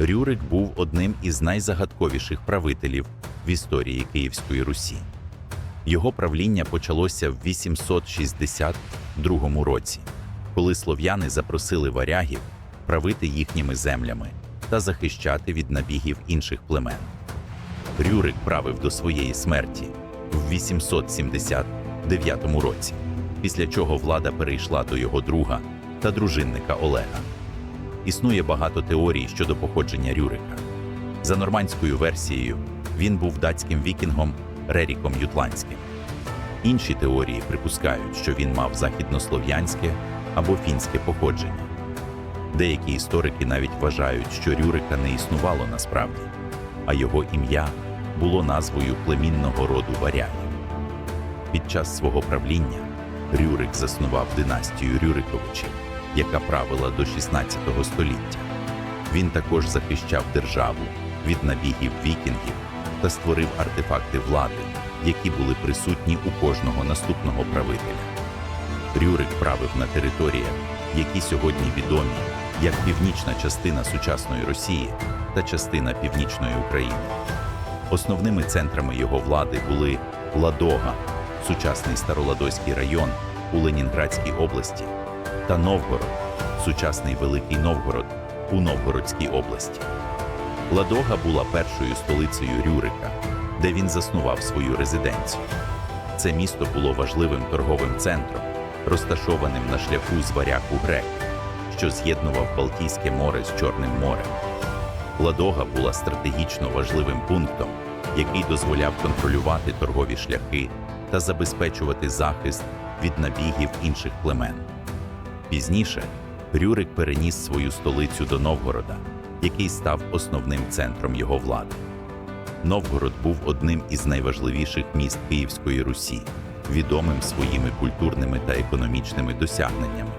Рюрик був одним із найзагадковіших правителів в історії Київської Русі. Його правління почалося в 862 році, коли слов'яни запросили варягів правити їхніми землями та захищати від набігів інших племен. Рюрик правив до своєї смерті в 879 році, після чого влада перейшла до його друга та дружинника Олега. Існує багато теорій щодо походження Рюрика. За нормандською версією, він був датським вікінгом Реріком Ютландським. Інші теорії припускають, що він мав західнослов'янське або фінське походження. Деякі історики навіть вважають, що Рюрика не існувало насправді, а його ім'я було назвою племінного роду варягів. Під час свого правління Рюрик заснував династію Рюриковичів, яка правила до 16 століття. Він також захищав державу від набігів вікінгів та створив артефакти влади, які були присутні у кожного наступного правителя. Рюрик правив на територіях, які сьогодні відомі як північна частина сучасної Росії та частина північної України. Основними центрами його влади були Ладога, сучасний Староладойський район у Ленінградській області, та Новгород, сучасний Великий Новгород у Новгородській області. Ладога була першою столицею Рюрика, де він заснував свою резиденцію. Це місто було важливим торговим центром, розташованим на шляху з варяг у грек, що з'єднував Балтійське море з Чорним морем. Ладога була стратегічно важливим пунктом, який дозволяв контролювати торгові шляхи та забезпечувати захист від набігів інших племен. Пізніше Рюрик переніс свою столицю до Новгорода, який став основним центром його влади. Новгород був одним із найважливіших міст Київської Русі, відомим своїми культурними та економічними досягненнями.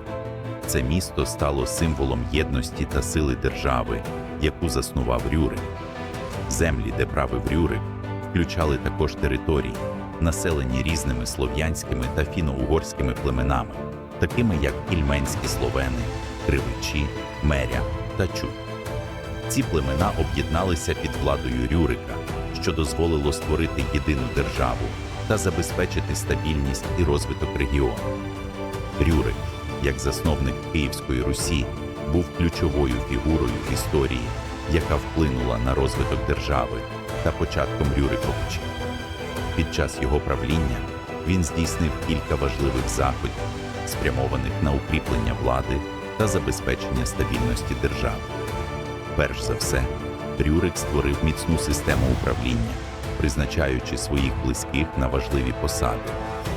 Це місто стало символом єдності та сили держави, яку заснував Рюрик. Землі, де правив Рюрик, включали також території, населені різними слов'янськими та фіно-угорськими племенами, такими як ільменські словени, кривичі, меря та чуб. Ці племена об'єдналися під владою Рюрика, що дозволило створити єдину державу та забезпечити стабільність і розвиток регіону. Рюрик, як засновник Київської Русі, був ключовою фігурою в історії, яка вплинула на розвиток держави та початком Рюриковичів. Під час його правління він здійснив кілька важливих заходів, спрямованих на укріплення влади та забезпечення стабільності держави. Перш за все, Рюрик створив міцну систему управління, призначаючи своїх близьких на важливі посади,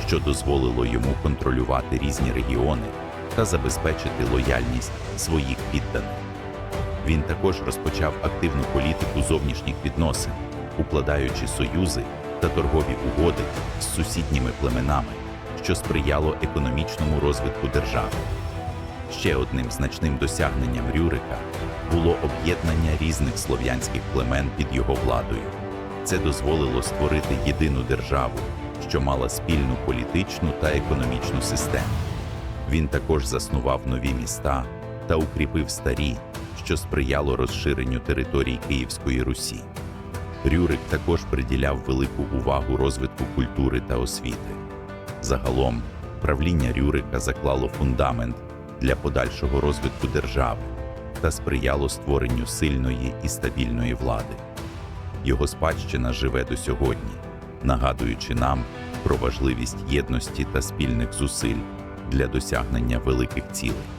що дозволило йому контролювати різні регіони та забезпечити лояльність своїх підданих. Він також розпочав активну політику зовнішніх відносин, укладаючи союзи та торгові угоди з сусідніми племенами, що сприяло економічному розвитку держави. Ще одним значним досягненням Рюрика було об'єднання різних слов'янських племен під його владою. Це дозволило створити єдину державу, що мала спільну політичну та економічну систему. Він також заснував нові міста та укріпив старі, що сприяло розширенню територій Київської Русі. Рюрик також приділяв велику увагу розвитку культури та освіти. Загалом, правління Рюрика заклало фундамент для подальшого розвитку держави та сприяло створенню сильної і стабільної влади. Його спадщина живе до сьогодні, нагадуючи нам про важливість єдності та спільних зусиль для досягнення великих цілей.